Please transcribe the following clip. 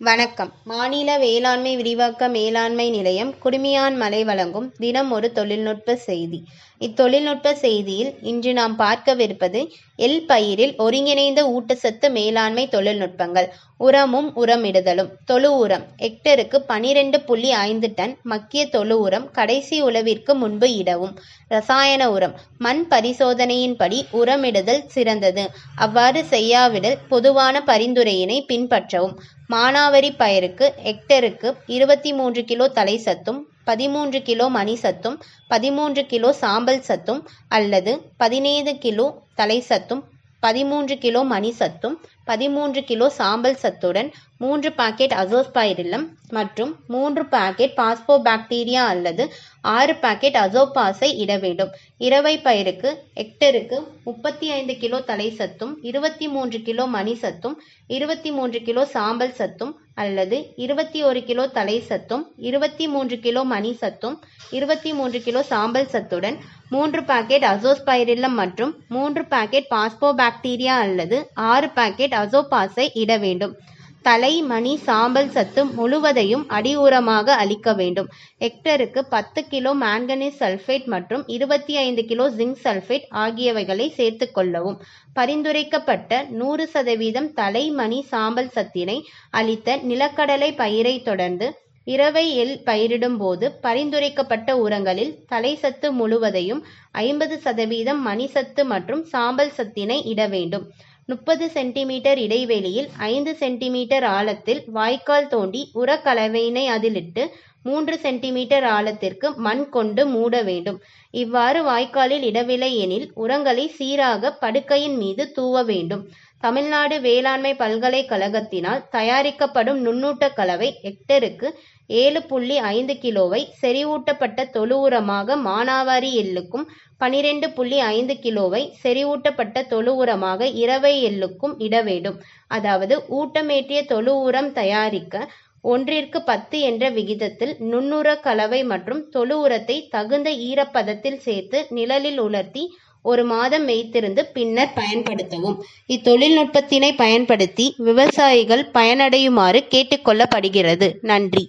வணக்கம். மாநில வேளாண்மை விரிவாக்க மேலாண்மை நிலையம் குடுமியான்மலை வழங்கும் தினம் ஒரு தொழில்நுட்ப செய்தி. இத்தொழில்நுட்ப செய்தியில் இன்று நாம் பார்க்கவிருப்பது எல் பயிரில் ஒருங்கிணைந்த ஊட்டச்சத்து மேலாண்மை தொழில்நுட்பங்கள் உரமும் உரமிடுதலும். தொழு உரம் ஹெக்டருக்கு பனிரெண்டு புள்ளி ஐந்து டன் மக்கிய தொழு உரம் கடைசி உழவிற்கு முன்பு இடவும். ரசாயன உரம் மண் பரிசோதனையின்படி உரமிடுதல் சிறந்தது. அவ்வாறு செய்யாவிடல் பொதுவான பரிந்துரையினை பின்பற்றவும். மானாவாரி பயிருக்கு ஹெக்டருக்கு இருபத்தி மூன்று கிலோ தலை சத்தும் பதிமூன்று கிலோ மணி சத்தும் பதிமூன்று கிலோ சாம்பல் சத்தும் அல்லது பதினைந்து கிலோ தலை சத்தும் பதிமூன்று கிலோ மணி சத்தும் பதிமூன்று கிலோ சாம்பல் சத்துடன் மூன்று பாக்கெட் அசோஸ்பைரிலம் மற்றும் மூன்று பாக்கெட் பாஸ்போபாக்டீரியா அல்லது ஆறு பாக்கெட் அசோபாஸை இட வேண்டும். இரவை பயிருக்கு ஹெக்டருக்கு முப்பத்தி ஐந்து கிலோ தலை சத்தும் இருபத்தி மூன்று கிலோ மணி சத்தும் இருபத்தி மூன்று கிலோ சாம்பல் சத்தும் அல்லது இருபத்தி ஒரு கிலோ தலை சத்தும் இருபத்தி மூன்று கிலோ மணி சத்தும் இருபத்தி மூன்று கிலோ சாம்பல் சத்துடன் மூன்று பாக்கெட் அசோஸ்பைரில்லம் மற்றும் மூன்று பாக்கெட் பாஸ்போபாக்டீரியா அல்லது ஆறு பாக்கெட் அசோபாஸை இட வேண்டும். தலை மணி சாம்பல் சத்து முழுவதையும் அடி உரமாக அளிக்க வேண்டும். ஹெக்டருக்கு பத்து கிலோ மாங்கனீஸ் சல்ஃபேட் மற்றும் இருபத்தி ஐந்து கிலோ ஜிங்க் சல்ஃபேட் ஆகியவைகளை சேர்த்து கொள்ளவும். பரிந்துரைக்கப்பட்ட நூறு சதவீதம் தலை மணி சாம்பல் சத்தினை அளித்த நிலக்கடலை பயிரை தொடர்ந்து இரவை எல் பயிரிடும் போது பரிந்துரைக்கப்பட்ட உரங்களில் தலை சத்து முழுவதையும் ஐம்பது சதவீதம் மணி சத்து மற்றும் சாம்பல் சத்தினை இட வேண்டும். முப்பது சென்டிமீட்டர் இடைவெளியில் ஐந்து சென்டிமீட்டர் ஆழத்தில் வாய்க்கால் தோண்டி உரக்கலவையினை அதிலிட்டு மூன்று சென்டிமீட்டர் ஆழத்திற்கு மண் கொண்டு மூட வேண்டும். இவ்வாறு வாய்க்காலில் இடவில்லை எனில் உரங்களை சீராக படுக்கையின் மீது தூவ வேண்டும். தமிழ்நாடு வேளாண்மை பல்கலைக்கழகத்தினால் தயாரிக்கப்படும் நுண்ணூட்ட கலவை ஹெக்டருக்கு ஏழு புள்ளி ஐந்து கிலோவை செறிவூட்டப்பட்ட தொழு உரமாக மானாவாரி எள்ளுக்கும் பனிரெண்டு புள்ளி ஐந்து கிலோவை செறிவூட்டப்பட்ட தொழு உரமாக இரவை எள்ளுக்கும் இட வேண்டும். அதாவது ஊட்டமேற்றிய தொழு உரம் தயாரிக்க ஒன்றிற்கு பத்து என்ற விகிதத்தில் நுண்ணுரக் கலவை மற்றும் தொழு உரத்தை தகுந்த ஈரப்பதத்தில் சேர்த்து நிழலில் உலர்த்தி ஒரு மாதம் வைத்திருந்து பின்னர் பயன்படுத்தவும். இத்தொழில்நுட்பத்தினை பயன்படுத்தி விவசாயிகள் பயனடையுமாறு கேட்டுக்கொள்ளப்படுகிறது நன்றி.